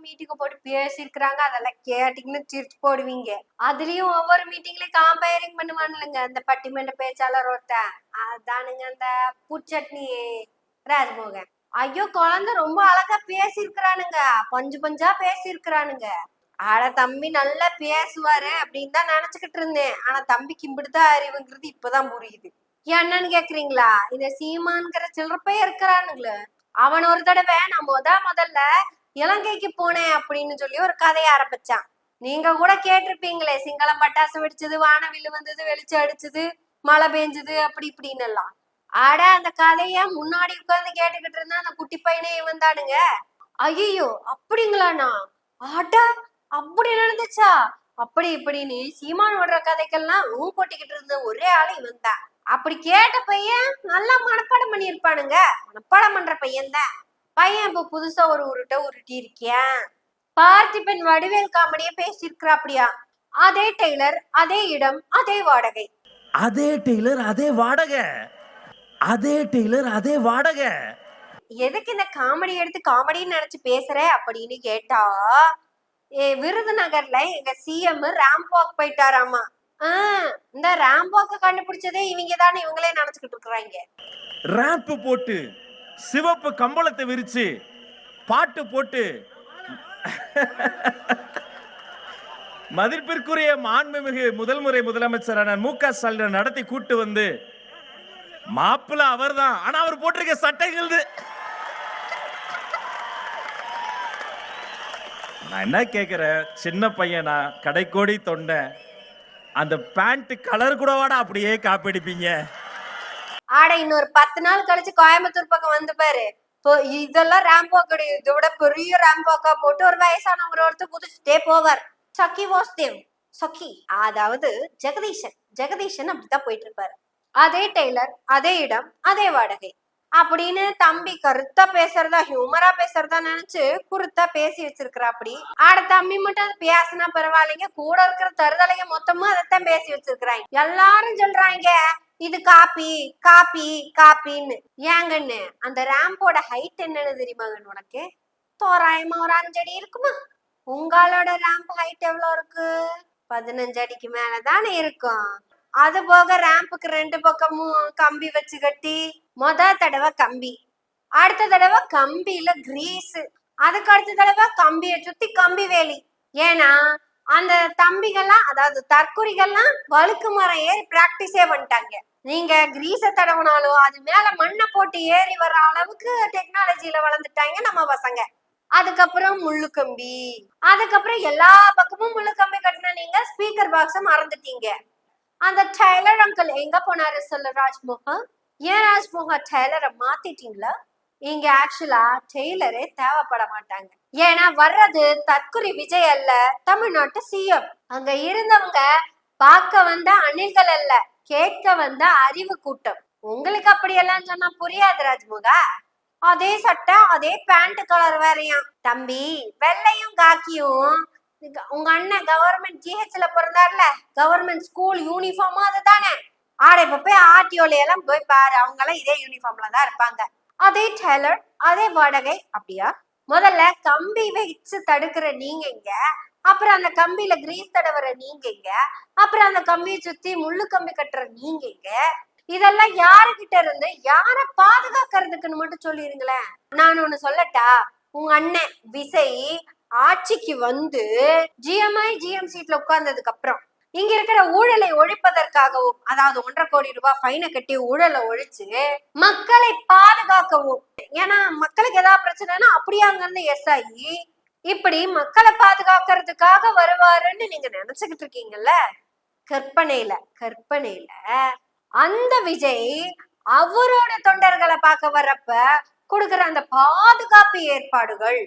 Meeting போட்டு பேசியிருக்கிறாங்க அதெல்லாம் கேட்டீங்கன்னு சிரிச்சு போடுவீங்க. அதுலயும் ஒவ்வொரு மீட்டிங்லயும் காம்பேரிங் பண்ணுவானுங்க அந்த பட்டிமன்ற பேச்சாளர் ஒருத்தன். அதானுங்க அந்த புச்சட்னி ராஜ்மோகன். ஐயோ குழந்தை ரொம்ப அழகா பேசியிருக்கிறானுங்க. பஞ்சு பஞ்சா பேசியிருக்கிறானுங்க. ஆட தம்பி நல்லா பேசுவாரு அப்படின்னு தான் நினைச்சுக்கிட்டு இருந்தேன். ஆனா தம்பிக்கு இப்படிதான் அறிவுங்கிறது இப்பதான் புரியுது. என்னன்னு கேக்குறீங்களா? இந்த சீமான்ங்கிற சில்லறப்பைய இருக்கிறானுங்களே. அவன் ஒரு தடவை நான் முத முதல்ல இலங்கைக்கு போனேன் அப்படின்னு சொல்லி ஒரு கதையை ஆரம்பிச்சான். நீங்க கூட கேட்டிருப்பீங்களே சிங்களம் பட்டாசு வெடிச்சது வானவில்லு வந்தது வெளிச்சம் அடிச்சது மழை பெஞ்சது அப்படி இப்படின்னு எல்லாம் ஆட அந்த கதைய முன்னாடி உட்கார்ந்து கேட்டுக்கிட்டு இருந்தா அந்த குட்டி பையனே வந்தானுங்க ஐயோ அப்படிங்களாண்ணா? ஆட்டா அப்படி நடந்துச்சா? அப்படி இப்படின்னு சீமான் விடுற கதைக்கெல்லாம் ஊ கொட்டிக்கிட்டு இருந்த ஒரே ஆளு இவன் தான் அப்படி கேட்ட பையன் நல்லா மனப்பாடம் பண்ணியிருப்பானுங்க. மனப்பாடம் பண்ற பையன் தான் பையன் இப்ப புதுசா ஒரு உருட்ட உருட்டி இருக்கியான் பார்த்திபன் வடிவேல் காமெடியே பேசியிருக்கிறாப்படியா அதே டெய்லர் அதே இடம் அதே வாடகை. அதே டெய்லர் அதே வாடகை. அதே டெய்லர் அதே வாடகை. எதுக்கு இந்த காமெடி எடுத்து காமெடின்னு நினைச்சு பேசுற அப்படின்னு கேட்டா ஏ விருதுநகர்ல எங்க சிஎம் ரேம்ப் வாக் போயிட்டாராமா. ஆஹ் இந்த ரேம்ப் வாக்க கண்டுபிடிச்சதே இவங்க தானே இவங்களே நினைச்சுக்கிட்டு இருக்கிறாங்க. ரேம்ப் போட்டு சிவப்பு கம்பளத்தை விரிச்சு பாட்டு போட்டு மதிப்பிற்குரிய மாண்புமிகு முதல் முறை முதலமைச்சரான மு க ஸ்டாலின் நடத்தி கூட்டு வந்து மாப்பிள்ள அவர்தான். ஆனா அவர் போட்டிருக்க சட்டைகள் நான் என்ன கேக்குறேன்? சின்ன பையனா? கடைக்கோடி தொண்டை அந்த பேண்ட் கலர் கூடவாடா அப்படியே காப்பிடிப்பீங்க. ஆட இன்னொரு பத்து நாள் கழிச்சு கோயம்புத்தூர் பக்கம் வந்து பாரு. இப்போ இதெல்லாம் ரேம்போ கிடையாது. இதை விட பெரிய ரேம்போக்கா போட்டு ஒரு வயசானவங்க ஒருத்தர் குதிச்சுட்டே போவார். சக்கி வாஸ்தேவ் சக்கி. அதாவது ஜெகதீஷன் ஜெகதீஷன் அப்படித்தான் போயிட்டு இருப்பாரு. அதே டெய்லர் அதே இடம் அதே வாடகை. அப்படின்னு தம்பி கருத்தா பேசுறதா ஹியூமரா பேசுறதா நினைச்சு குருத்தா பேசி வச்சிருக்கிறா அப்படி ஆட தம்பி மட்டும் அது பேசினா பரவாயில்லைங்க. கூட இருக்கிற தருதலைங்க மொத்தமும் அதைத்தான் பேசி வச்சிருக்கிறாங்க. எல்லாரும் சொல்றாங்க இது காப்பி காப்பி காப்பின்னு. ஏங்கன்னு அந்த ரேம்போட ஹைட் என்னன்னு தெரியுமாங்கன்னு உனக்கு? தோராயமா ஒரு அஞ்சடி இருக்குமா? உங்களோட ரேம்ப் ஹைட் எவ்வளவு இருக்கு? பதினஞ்சு அடிக்கு மேலதானே இருக்கும். அது போக ரேம்புக்கு ரெண்டு பக்கமும் கம்பி வச்சு கட்டி மொத தடவை கம்பி. அடுத்த தடவை கம்பியில கிரீஸ் அதுக்கு அடுத்த தடவை கம்பியை சுத்தி கம்பி வேலி. ஏன்னா அந்த தம்பிகள்லாம் அதாவது தற்குறிகள்லாம் வழுக்கு மரம் ஏறி பிராக்டிஸே பண்ணிட்டாங்க. நீங்க கிரீஸ தடவினாலும் அது மேல மண்ணை போட்டு ஏறி வர்ற அளவுக்கு டெக்னாலஜில வளர்ந்துட்டாங்க நம்ம பசங்க. அதுக்கப்புறம் முள்ளு கம்பி. அதுக்கப்புறம் எல்லா பக்கமும் முள்ளு கம்பி கட்டின நீங்க ஸ்பீக்கர் பாக்ஸ மறந்துட்டீங்க. அந்த டெய்லர் அங்கிள் எங்க போனாரு சொல்ல ராஜ்மோகன்? ஏன் ராஜ்மோகன் டெய்லரை மாத்திட்டீங்களா? இங்க ஆக்சுவலா டெய்லரே தேவைப்பட மாட்டாங்க. ஏன்னா வர்றது தற்குறி விஜய் அல்ல தமிழ்நாட்டு சிஎம் அங்க இருந்தவங்க பார்க்க வந்த அணில்கள் அல்ல கேட்க வந்த அறிவு கூட்டம். உங்களுக்கு அப்படியெல்லாம் சொன்னா புரியாது ராஜ்முகா. அதே சட்டை அதே பேண்ட் கலர் வேறையாம். தம்பி வெள்ளையும் காக்கியும். உங்க அண்ணன் கவர்மெண்ட் ஜிஹெச்ல பிறந்தார்ல கவர்மெண்ட் ஸ்கூல் யூனிஃபார்மா அதுதானே. ஆடை இப்ப போய் ஆர்டிஓல எல்லாம் போய் பாரு அவங்க எல்லாம் இதே யூனிஃபார்ம்ல தான் இருப்பாங்க. அதே டெய்லர் அதே வாடகை அப்படியா? முதல்ல கம்பி வச்சு தடுக்கிற நீங்க இங்க அப்புறம் அந்த கம்பியில கிரீஸ் தடவுற நீங்க இங்க அப்புறம் அந்த கம்பியை சுத்தி முள்ளு கம்பி கட்டுற நீங்க இங்க இதெல்லாம் யாருகிட்ட இருந்து யார பாதுகாக்கிறதுக்குன்னு மட்டும் சொல்லிருங்களேன். நான் ஒண்ணு சொல்லட்டா? உங்க அண்ணன் விசை ஆட்சிக்கு வந்து ஜிஎம்ஐ ஜிஎம் சீட்ல உட்கார்ந்ததுக்கு அப்புறம் இங்க இருக்கிற ஊழலை ஒழிப்பதற்காகவும் அதாவது ஒன்றரை கோடி ரூபாய் ஃபைனை கட்டி ஊழலை ஒழிச்சு மக்களை பாதுகாக்கவும். ஏன்னா மக்களுக்கு ஏதாவது பிரச்சனைனா அப்படியே அங்கிருந்து எஸ் ஆகி இப்படி மக்களை பாதுகாக்கிறதுக்காக வருவாருன்னு நீங்க நினைச்சுக்கிட்டு இருக்கீங்கல்ல? கற்பனையில கற்பனையில அந்த விஜய் அவரோட தொண்டர்களை பார்க்க வர்றப்ப கொடுக்குற அந்த பாதுகாப்பு ஏற்பாடுகள்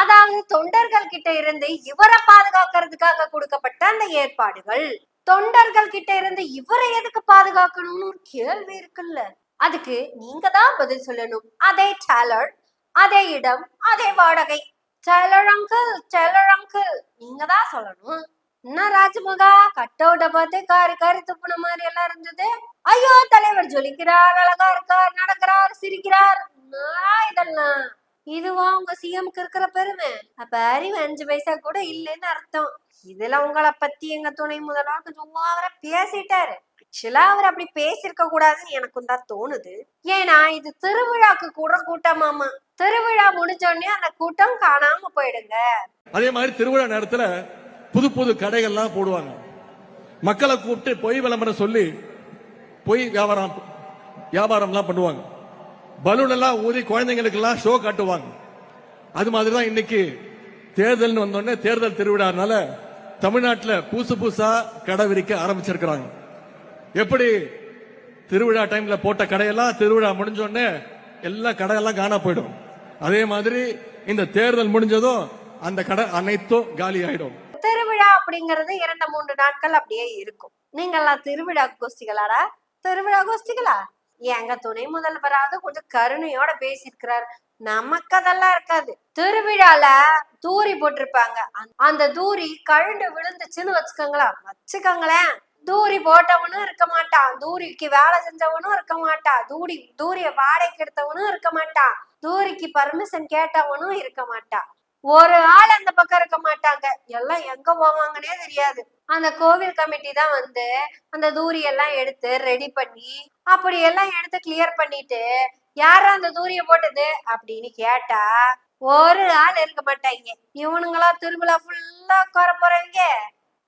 அதாவது தொண்டர்கள் கிட்ட இருந்து இவரை பாதுகாக்கிறதுக்காக கொடுக்கப்பட்ட அந்த ஏற்பாடுகள். தொண்டர்கள் கிட்ட இருந்து இவரை எதுக்கு பாதுகாக்கணும்னு ஒரு கேள்வி இருக்குல்ல. அதுக்கு நீங்க தான் பதில் சொல்லணும். அதே டேலர் அதே இடம் அதே வாடகை. டேலர் அங்கிள் டேலர் அங்கிள் நீங்க தான் சொல்லணும். என்ன ராஜமகா கட் பார்த்து காரு காரு துப்புன மாதிரி எல்லாம் இருந்தது. ஐயோ தலைவர் ஜொலிக்கிறார் அழகா இருக்கார் நடக்கிறார் சிரிக்கிறார். இதெல்லாம்? இதுவா உங்க சிஎம்க்கு இருக்கிற பெருமை? அப்ப அறிவு அஞ்சு பைசா கூட இல்லைன்னு அர்த்தம். இதுல உங்களை பத்தி எங்க துணை முதல்வர் சும்மா அவரை பேசிட்டாரு. ஆக்சுவலா அவர் அப்படி பேசியிருக்க கூடாதுன்னு எனக்கும் தான் தோணுது. ஏன்னா இது திருவிழாக்கு கூட கூட்டமாமா திருவிழா முடிஞ்சோடனே அந்த கூட்டம் காணாம போயிடுங்க. அதே மாதிரி திருவிழா நேரத்துல புது புது கடைகள்லாம் போடுவாங்க. மக்களை கூப்பிட்டு பொய் விளம்பரம் சொல்லி பொய் வியாபாரம் வியாபாரம்லாம் பண்ணுவாங்க. பலூன் எல்லாம் ஊதி குழந்தைங்களுக்கு எல்லாம் ஷோ காட்டுவாங்க. அது மாதிரி தான் இன்னைக்கு தேர்தல்னு வந்தோடனே தேர்தல் திருவிழானால தமிழ்நாட்டில் புதுசு புதுசா கடை விரிக்க ஆரம்பிச்சிருக்கிறாங்க. எப்படி திருவிழா டைம்ல போட்ட கடையெல்லாம் திருவிழா முடிஞ்சோடனே எல்லா கடையெல்லாம் காணா போயிடும். அதே மாதிரி இந்த தேர்தல் முடிஞ்சதும் அந்த கடை அனைத்தும் காலி ஆயிடும். திருவிழா அப்படிங்கறது இரண்டு மூன்று நாட்கள் அப்படியே இருக்கும். நீங்கெல்லாம் திருவிழா கோஷ்டிகளாடா? திருவிழா கோஷ்டிகளா? எங்க துணை முதல்வராவது கொஞ்சம் கருணையோட பேசியிருக்கிறார். நமக்கு அதெல்லாம் இருக்காது. திருவிழால தூரி போட்டிருப்பாங்க. அந்த- தூரி கழுண்டு விழுந்துச்சுன்னு வச்சுக்கோங்களேன். வச்சுக்கோங்களேன். தூரி போட்டவனும் இருக்க மாட்டான். தூரிக்கு வேலை செஞ்சவனும் இருக்க மாட்டான். தூரி தூரிய வாடகைக்கு எடுத்தவனும் இருக்க மாட்டான். தூரிக்கு பர்மிஷன் கேட்டவனும் இருக்க மாட்டான். ஒரு ஆள் அந்த பக்கம் இருக்க மாட்டாங்க. எல்லாம் எங்க போவாங்கன்னே தெரியாது. அந்த கோவில் கமிட்டி தான் வந்து அந்த தூரி எல்லாம் எடுத்து ரெடி பண்ணி அப்படி எல்லாம் எடுத்து கிளியர் பண்ணிட்டு யாரும் அந்த தூரிய போட்டது அப்படின்னு கேட்டா ஒரு ஆள் இருக்க மாட்டாங்க. இவனுங்களா திருவிழா ஃபுல்லா உட்கார போறவங்க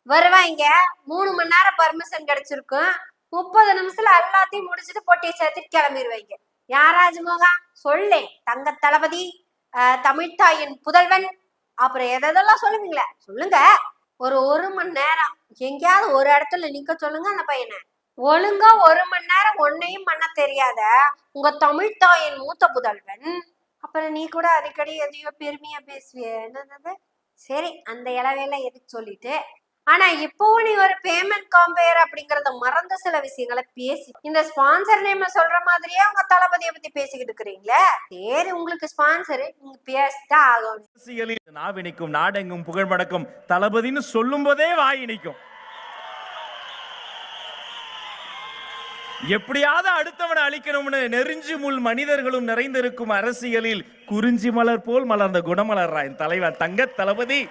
வருவாங்க. மூணு மணி நேரம் பர்மிஷன் கிடைச்சிருக்கும். முப்பது நிமிஷத்துல எல்லாத்தையும் முடிச்சுட்டு போட்டியை சேர்த்துட்டு கிளம்பிடுவாங்க யாராஜ் மோகா சொல்லு தங்க தளபதி ஆஹ் புதல்வன். அப்புறம் எதெல்லாம் சொல்லுவீங்களே? சொல்லுங்க. ஒரு ஒரு மணி நேரம். எங்கேயாவது ஒரு இடத்துல நிக்க சொல்லுங்க அந்த பையனை. ஒழுங்கா ஒரு மணி நேரம் ஒன்னையும் பண்ண தெரியாத உங்க தமிழ்தாயின் மூத்த புதல்வன். அப்புறம் நீ கூட அடிக்கடி எதையோ பெருமையா பேசுவிய என்னது சரி அந்த இளவையெல்லாம் எதுக்கு சொல்லிட்டு ஆனா இப்போவும் நீ ஒரு பேமெண்ட் காம்பேர் அப்படிங்கறத மறந்த சில விஷயங்களை பேசி இந்த ஸ்பான்சர் நேம் சொல்ற மாதிரியே உங்க தளபதியை பத்தி பேசிக்கிட்டு இருக்கிறீங்களே? சரி உங்களுக்கு ஸ்பான்சர் நீங்க பேசிதான் ஆகும். அரசியலில் நாவினிக்கும் நாடெங்கும் புகழ் மடக்கும் தளபதின்னு சொல்லும் போதே வாய் இனிக்கும் எப்படியாவது அடுத்தவனை அழிக்கணும்னு நெருஞ்சி முள் மனிதர்களும் நிறைந்திருக்கும் அரசியலில் குறிஞ்சி மலர் போல் மலர்ந்த குணமலர் தலைவர் தங்க தளபதி.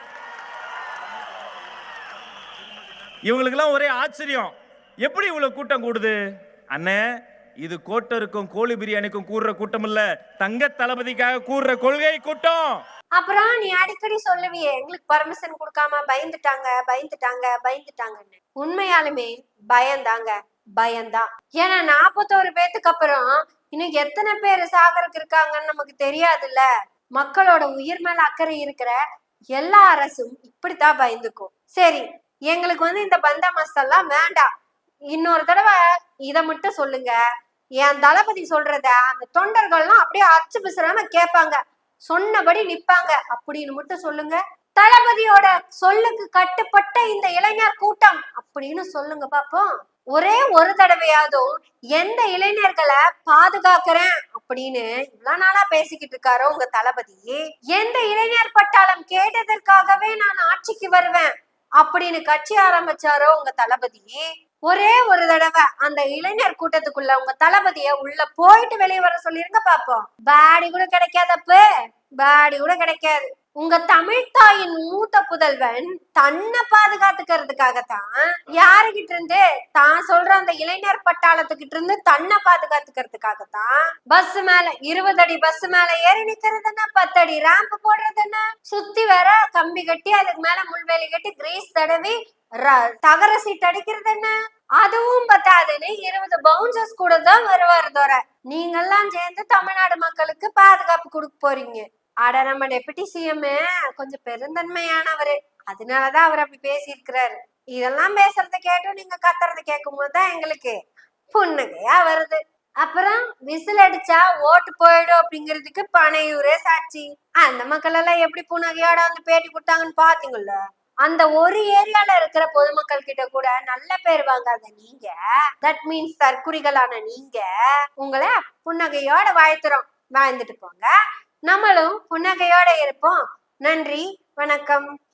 இவங்களுக்கெல்லாம் ஒரே ஆச்சரியம். எப்படி இவ்வளவு கூட்டம் கூடுது? அண்ணே இது கோட்டருக்கும் கோழி பிரியாணிக்கும் கூடுற கூட்டம் இல்ல. தங்க தளபதிக்காக கூடுற கொள்கை கூட்டம். அப்புறம் நீ அடிக்கடி சொல்லுவியே எங்களுக்கு பர்மிஷன் கொடுக்காம பயந்துட்டாங்க பயந்துட்டாங்க பயந்துட்டாங்கன்னு. உண்மையாலுமே பயந்தாங்க பயம்தான் ஏன்னா நாற்பத்தோரு பேத்துக்கு அப்புறம் இன்னும் எத்தனை பேர் சாகருக்கு இருக்காங்கன்னு நமக்கு தெரியாதுல்ல. மக்களோட உயிர் மேல அக்கறை இருக்கிற எல்லா அரசும் இப்படித்தான் பயந்துக்கும். சரி எங்களுக்கு வந்து இந்த பந்தா எல்லாம் வேண்டாம். இன்னொரு தடவை இதை மட்டும் சொல்லுங்க. என் தளபதி சொல்றத அந்த தொண்டர்கள்லாம் அப்படியே அச்சு பிசுறாம கேட்பாங்க. சொன்னபடி நிப்பாங்க அப்படின்னு மட்டும் சொல்லுங்க. தளபதியோட சொல்லுக்கு கட்டுப்பட்ட இந்த இளைஞர் கூட்டம் அப்படின்னு சொல்லுங்க பாப்போம். ஒரே ஒரு தடவையாவதும் எந்த இளைஞர்களை பாதுகாக்கிறேன் அப்படின்னு இவ்வளவு நாளா பேசிக்கிட்டு இருக்காரோ உங்க தளபதி? எந்த இளைஞர் பட்டாளம் கேட்டதற்காகவே நான் ஆட்சிக்கு வருவேன். அப்படின்னு கட்சி ஆரம்பிச்சாரோ உங்க தளபதி? ஒரே ஒரு தடவை அந்த இளைஞர் கூட்டத்துக்குள்ள உங்க தளபதிய உள்ள போயிட்டு வெளியே வர சொல்லிருங்க பாப்போம். பாடி கூட கிடைக்காதப்பு பாடி கூட கிடைக்காது. உங்க தமிழ் தாயின் மூத்த புதல்வன் தன்னை பாதுகாத்துக்கிறதுக்காகத்தான் யாருகிட்ட இருந்து அந்த இளைஞர் பட்டாளத்துக்கிட்ட இருந்து தன்னை பாதுகாத்துக்கிறதுக்காகத்தான் பஸ் மேல இருபது அடி பஸ் மேல ஏறி நிக்கிறது என்ன பத்து அடி ரேம்ப் போடுறது என்ன சுத்தி வர கம்பி கட்டி அதுக்கு மேல முள்வேலி கட்டி கிரீஸ் தடவி தகர சீட் அடிக்கிறது என்ன அதுவும் பத்தாதுன்னு இருபது பவுன்சர்ஸ் கூட தான் வருவார் தோற நீங்கெல்லாம் சேர்ந்து தமிழ்நாடு மக்களுக்கு பாதுகாப்பு கொடுக்க போறீங்க. ஆட நம்ம டெபுட்டி சிஎம் கொஞ்சம் பெருந்தன்மையானவரு. அதனாலதான் அவர் அப்படி பேசியிருக்கிறாரு. இதெல்லாம் பேசுறத கேட்டு நீங்க கத்துறத கேட்கும் போதுதான் எங்களுக்கு புன்னகையா வருது. அப்புறம் விசில் அடிச்சா ஓட்டு போயிடும் அப்படிங்கிறதுக்கு பனையூரே சாட்சி. அந்த மக்கள் எல்லாம் எப்படி புன்னகையோட வந்து பேட்டி கொடுத்தாங்கன்னு பாத்தீங்கல்ல? அந்த ஒரு ஏரியால இருக்கிற பொதுமக்கள் கிட்ட கூட நல்ல பேர் வாங்காத நீங்க தட் மீன்ஸ் தற்குறிகளான நீங்க உங்களை புன்னகையோட வாழ்த்துறோம். வாழ்ந்துட்டு போங்க. நம்மளும் புன்னகையோட இருப்போம். நன்றி வணக்கம்.